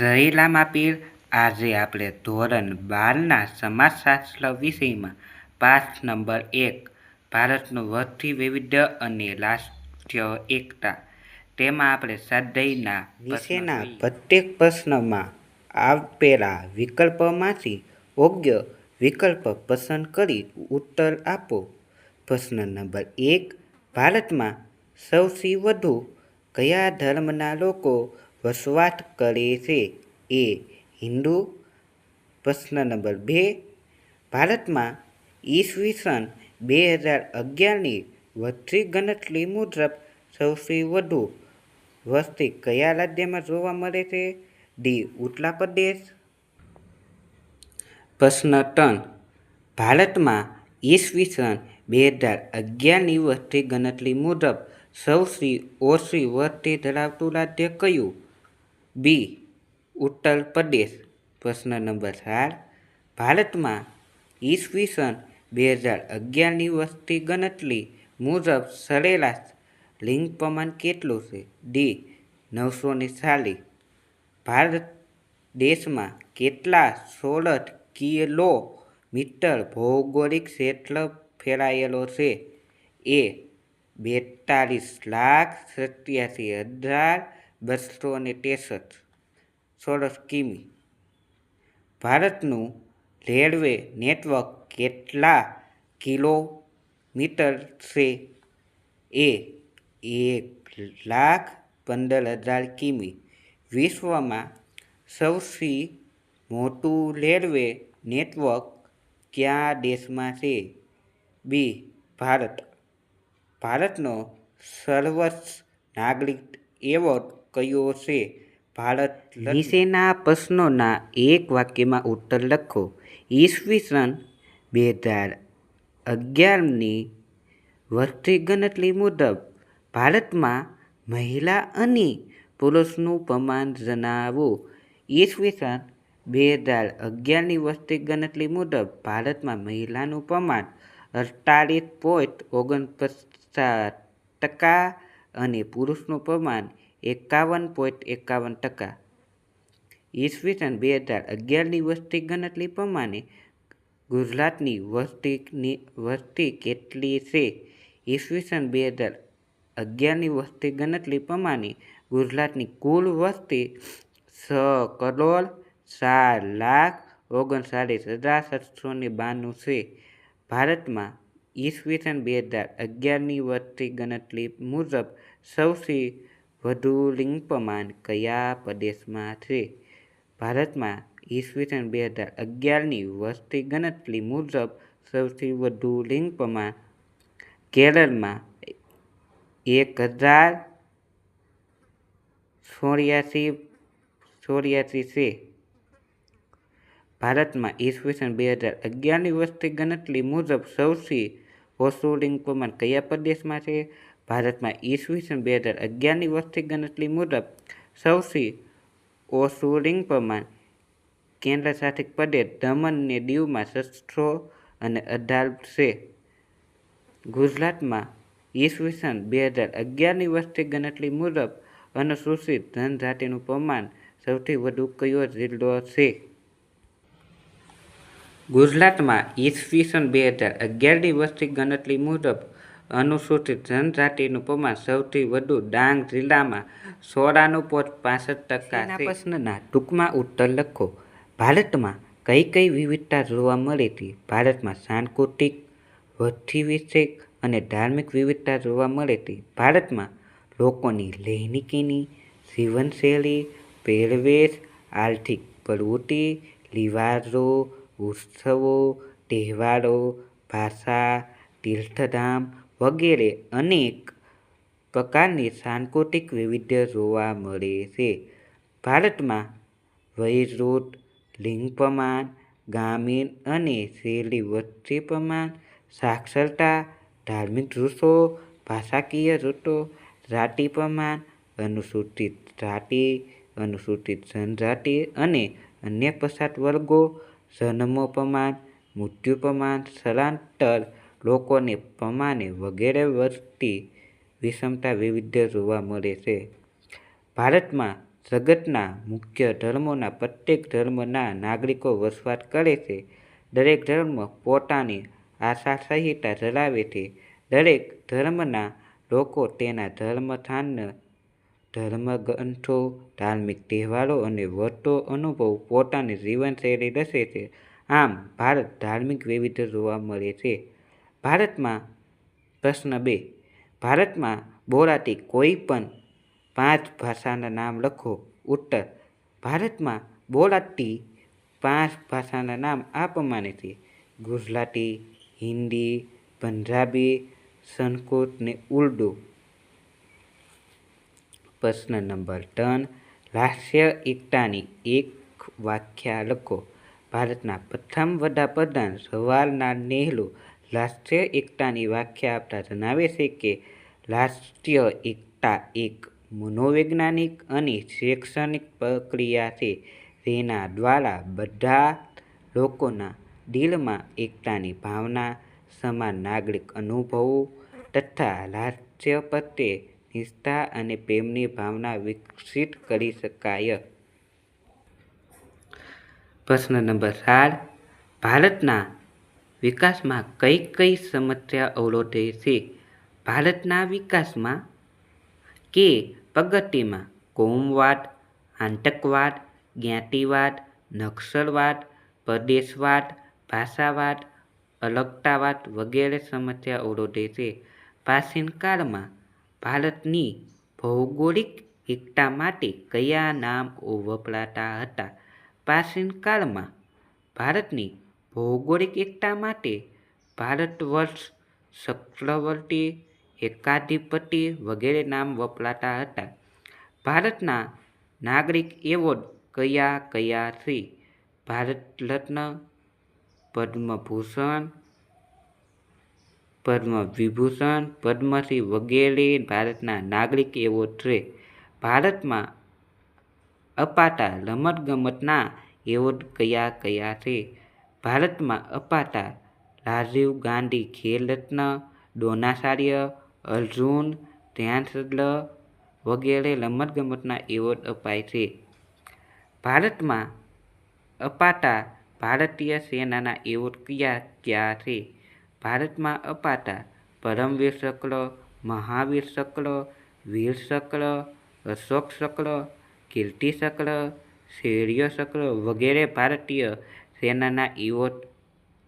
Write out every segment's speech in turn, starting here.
રહેલા માપીર આજે આપણે ધોરણ બારના સમાજશાસ્ત્ર વિષયમાં પાઠ નંબર એક ભારતનું વધતી વૈવિધ્ય અને રાષ્ટ્રીય એકતા. તેમાં આપણે સ્વાધ્યાયના વિશેના પ્રત્યેક પ્રશ્નમાં આપેલા વિકલ્પમાંથી યોગ્ય વિકલ્પ પસંદ કરી ઉત્તર આપો. પ્રશ્ન નંબર એક ભારતમાં સૌથી વધુ કયા ધર્મના લોકો વસવાટ કરે છે એ હિન્દુ પ્રશ્ન નંબર બે. ભારતમાં ઈસવીસન બે હજાર અગિયારની વધતી ગણતરી મુજબ સૌથી વધુ વસ્તી કયા રાજ્યમાં જોવા મળે છે? ડી. ઉત્તર પ્રદેશ. પ્રશ્ન ત્રણ. ભારતમાં ઈસવીસન બે હજાર અગિયારની વસ્તી ગણતરી મુજબ સૌથી ઓછી વસ્તી ધરાવતું રાજ્ય કયું? બી, ઉત્તર પ્રદેશ, પ્રશ્ન નંબર ચાર. ભારતમાં ઈસવીસન બે હજાર અગિયારની વસ્તી ગણતરી મુજબ સરેરાશ લિંગ પ્રમાણ કેટલું છે? ડી, નવસો ને ચાલીસ. ભારત દેશમાં કેટલા સોળટ કિલો મીટર ભૌગોલિક ક્ષેત્ર ફેલાયેલો છે? એ બેતાલીસ લાખ સત્યાસી હજાર બસો ને ત્રેસઠ ચોરસ કિમી. ભારતનું રેલવે નેટવર્ક કેટલા કિલોમીટર છે? એ એક લાખ પંદર હજાર કિમી. વિશ્વમાં સૌથી મોટું રેલવે નેટવર્ક કયા દેશમાં છે? બી, ભારત. ભારતનો સર્વોચ્ચ નાગરિક એવોર્ડ કયો છે? ભારત નીચેના પ્રશ્નોના એક વાક્યમાં ઉત્તર લખો. ઈસવીસન બે હજાર અગિયારની વસ્તી ગણતરી મુજબ ભારતમાં મહિલા અને પુરુષનું પ્રમાણ જણાવો. ઈસવીસન બે હજાર અગિયારની વસ્તી ગણતરી મુજબ ભારતમાં મહિલાનું પ્રમાણ અડતાલીસ પોઈન્ટ ઓગણપચાસ ટકા અને પુરુષનું પ્રમાણ એકાવન પોઈન્ટ એકાવન ટકા. ઈસવીસન બે હજાર અગિયારની વસ્તી ગણતરી પ્રમાણે ગુજરાતની વસ્તીની વસ્તી કેટલી છે? ઈસવીસન બે હજાર અગિયારની વસ્તી ગણતરી પ્રમાણે ગુજરાતની કુલ વસ્તી છ કરોડ ચાર લાખ ઓગણચાલીસ હજાર સાતસો ને બાણું છે. ભારતમાં ઈસવીસન બે હજાર અગિયારની વસ્તી ગણતરી મુજબ સૌથી વધુ લિંગ પ્રમાણ કયા પ્રદેશમાં છે? ભારતમાં ઈસવીસન બે હજાર અગિયારની વસ્તી ગણતરી મુજબ સૌથી વધુ લિંગ પ્રમાણ કેરળમાં એક હજાર ચોર્યાસી ચોર્યાસી છે. ભારતમાં ઈસવીસન બે હજાર અગિયારની વસ્તી ગણતરી મુજબ સૌથી ઓછું લિંગ પ્રમાણ કયા પ્રદેશમાં છે? ભારતમાં ઈસવીસન બે હજાર અગિયારની વસ્તી ગણતરી મુજબ સૌથી ઓછું લિંગ પ્રમાણ કેન્દ્રશાસિત પ્રદેશ દમણ ને દીવમાં છસો અને અઢાર છે. ગુજરાતમાં ઈસવીસન બે હજાર અગિયારની વસ્તી ગણતરી મુજબ અનુસૂચિત જનજાતિનું પ્રમાણ સૌથી વધુ કયો જિલ્લો છે? ગુજરાતમાં ઈસવીસન બે હજાર અગિયારની વસ્તી ગણતરી મુજબ અનુસૂચિત જનજાતિનું પ્રમાણ સૌથી વધુ ડાંગ જિલ્લામાં સોળાનું પોઈન્ટ પાસઠ ટકા પ્રશ્નના ટૂંકમાં ઉત્તર લખો. ભારતમાં કઈ કઈ વિવિધતા જોવા મળે છે ભારતમાં સાંસ્કૃતિક, વસ્તી વિષયક અને ધાર્મિક વિવિધતા જોવા મળે છે ભારતમાં લોકોની રહેણીકરણી જીવનશૈલી, પહેરવેશ, આર્થિક પ્રવૃત્તિ, રિવાજો, ઉત્સવો, તહેવારો, ભાષા, તીર્થધામ વગેરે અનેક પ્રકારની સાંસ્કૃતિક વૈવિધ્ય જોવા મળે છે. ભારતમાં વયજૂથ લિંગ પ્રમાણ ગ્રામીણ અને શહેરી વસ્તી પ્રમાણ, સાક્ષરતા, ધાર્મિક જૂથો, ભાષાકીય જૂથો, જાતિ પ્રમાણ, અનુસૂચિત જાતિ, અનુસૂચિત જનજાતિ અને અન્ય પછાત વર્ગો, જન્મો પ્રમાણ, મૃત્યુ પ્રમાણ, સ્થળાંતર લોકોને પ્રમાણે વગેરે વસ્તી વિષમતા વૈવિધ્ય જોવા મળે છે. ભારતમાં જગતના મુખ્ય ધર્મોના પ્રત્યેક ધર્મના નાગરિકો વસવાટ કરે છે. દરેક ધર્મ પોતાની આશા સંહિતા ધરાવે છે. દરેક ધર્મના લોકો તેના ધર્મસ્થાન ધર્મગ્રંથો, ધાર્મિક તહેવારો અને વ્રતો અનુભવ પોતાની જીવનશૈલી રચે છે. આમ, ભારત ધાર્મિક વૈવિધ્ય જોવા મળે છે. ભારતમાં પ્રશ્ન બે. ભારતમાં બોલાતી કોઈ પણ પાંચ ભાષાના નામ લખો. ઉત્તર. ભારતમાં બોલાતી પાંચ ભાષાના નામ આ પ્રમાણે છે. ગુજરાતી, હિન્દી, પંજાબી, સંસ્કૃત ને ઉર્દુ. પ્રશ્ન નંબર ત્રણ. રાષ્ટ્રીય એકતાની એક વ્યાખ્યા લખો. ભારતના પ્રથમ વડાપ્રધાન જવાહરલાલ નહેરુ રાષ્ટ્રીય એકતાની વ્યાખ્યા આપતા જણાવે છે કે રાષ્ટ્રીય એકતા એક મનોવૈજ્ઞાનિક અને શૈક્ષણિક પ્રક્રિયા છે. જેના દ્વારા બધા લોકોના દિલમાં એકતાની ભાવના, સમાન નાગરિક અનુભવો તથા રાષ્ટ્ર પ્રત્યે નિષ્ઠા અને પ્રેમની ભાવના વિકસિત કરી શકાય. પ્રશ્ન નંબર સાત ભારતના વિકાસમાં કઈ કઈ સમસ્યા અવરોધે છે? ભારતના વિકાસમાં કે પ્રગતિમાં? કોમવાદ આતંકવાદ, જ્ઞાતિવાદ નક્સલવાદ પ્રદેશવાદ, ભાષાવાદ, અલગતાવાદ વગેરે સમસ્યા અવરોધે છે. પ્રાચીન કાળમાં ભારતની ભૌગોલિક એકતા માટે કયા નામ વપરાતા હતા? પ્રાચીન કાળમાં ભારતની ભૌગોલિક એકતા માટે ભારતવર્ષ ચક્રવર્તી એકાધિપતિ વગેરે નામ વપરાતા હતા. ભારતના નાગરિક એવોર્ડ કયા કયા છે ભારત રત્ન પદ્મભૂષણ પદ્મ વિભૂષણ પદ્મશ્રી વગેરે ભારતના નાગરિક એવોર્ડ છે. ભારતમાં અપાતા રમતગમતના એવોર્ડ કયા કયા છે? ભારતમાં અપાતા રાજીવ ગાંધી ખેલ રત્ન દ્રોણાચાર્ય અર્જુન, ધ્યાનચંદ્ર વગેરે રમતગમતના એવોર્ડ અપાય છે. ભારતમાં અપાતા ભારતીય સેનાના એવોર્ડ કયા કયા છે? ભારતમાં અપાતા પરમવીર ચક્ર મહાવીર ચક્ર વીર ચક્ર અશોક ચક્ર કીર્તિ ચક્ર શૌર્ય ચક્ર વગેરે ભારતીય સેનાના ઇવોટ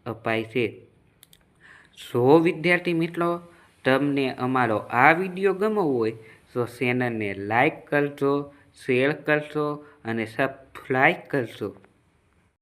અપાય છે. સો વિદ્યાર્થી મિત્રો, તમને અમારો આ વીડિયો ગમો હોય, તો ચેનલને લાઈક કરજો, શેર કરશો અને સબસ્ક્રાઈબ કરજો.